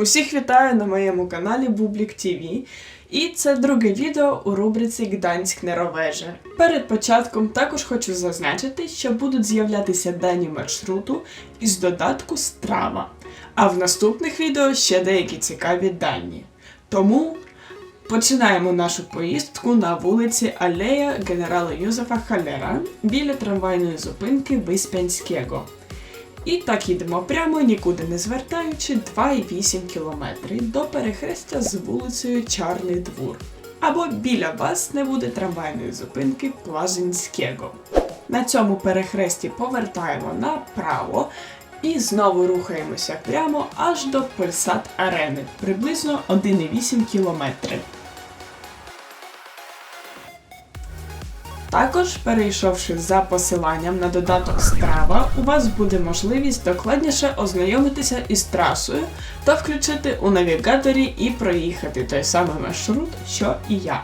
Усіх вітаю на моєму каналі Бублік ТВ. І це друге відео у рубриці Гданськ Неровеже. Перед початком також хочу зазначити, що будуть з'являтися дані маршруту із додатку Страва. А в наступних відео ще деякі цікаві дані. Тому починаємо нашу поїздку на вулиці Алея генерала Юзефа Халера біля трамвайної зупинки Виспянського. І так їдемо прямо, нікуди не звертаючи 2,8 кілометри до перехрестя з вулицею Чарний двор. Або біля вас не буде трамвайної зупинки Плазинського. На цьому перехресті повертаємо направо і знову рухаємося прямо аж до Пульсат Арени, приблизно 1,8 кілометри. Також, перейшовши за посиланням на додаток Страва, у вас буде можливість докладніше ознайомитися із трасою та включити у навігаторі і проїхати той самий маршрут, що і я.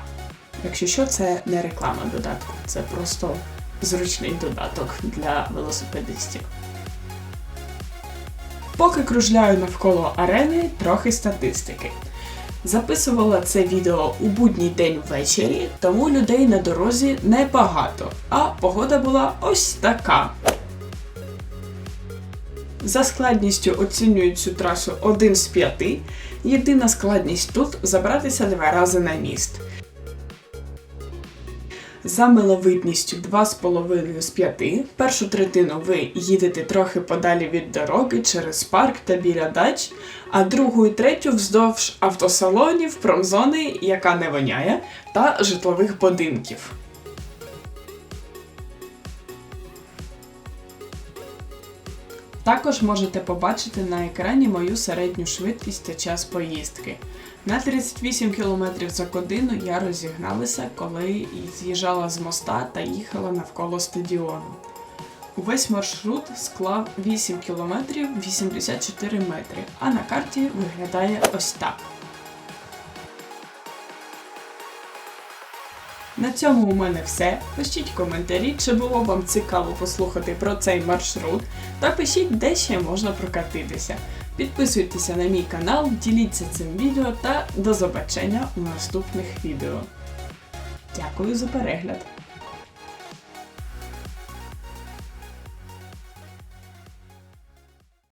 Якщо що, це не реклама додатку, це просто зручний додаток для велосипедистів. Поки кружляю навколо арени, трохи статистики. Записувала це відео у будній день ввечері, тому людей на дорозі небагато, а погода була ось така. За складністю оцінюють цю трасу 1 з 5. Єдина складність тут забратися два рази на міст. За миловидністю 2,5 з 5. Першу третину ви їдете трохи подалі від дороги через парк та біля дач, а другу і третю вздовж автосалонів, промзони, яка не воняє, та житлових будинків. Також можете побачити на екрані мою середню швидкість та час поїздки. На 38 км за годину я розігналася, коли з'їжджала з моста та їхала навколо стадіону. Увесь маршрут склав 8 км 84 метри, а на карті виглядає ось так. На цьому у мене все. Пишіть коментарі, чи було вам цікаво послухати про цей маршрут, та пишіть, де ще можна прокатитися. Підписуйтеся на мій канал, діліться цим відео та до побачення у наступних відео. Дякую за перегляд!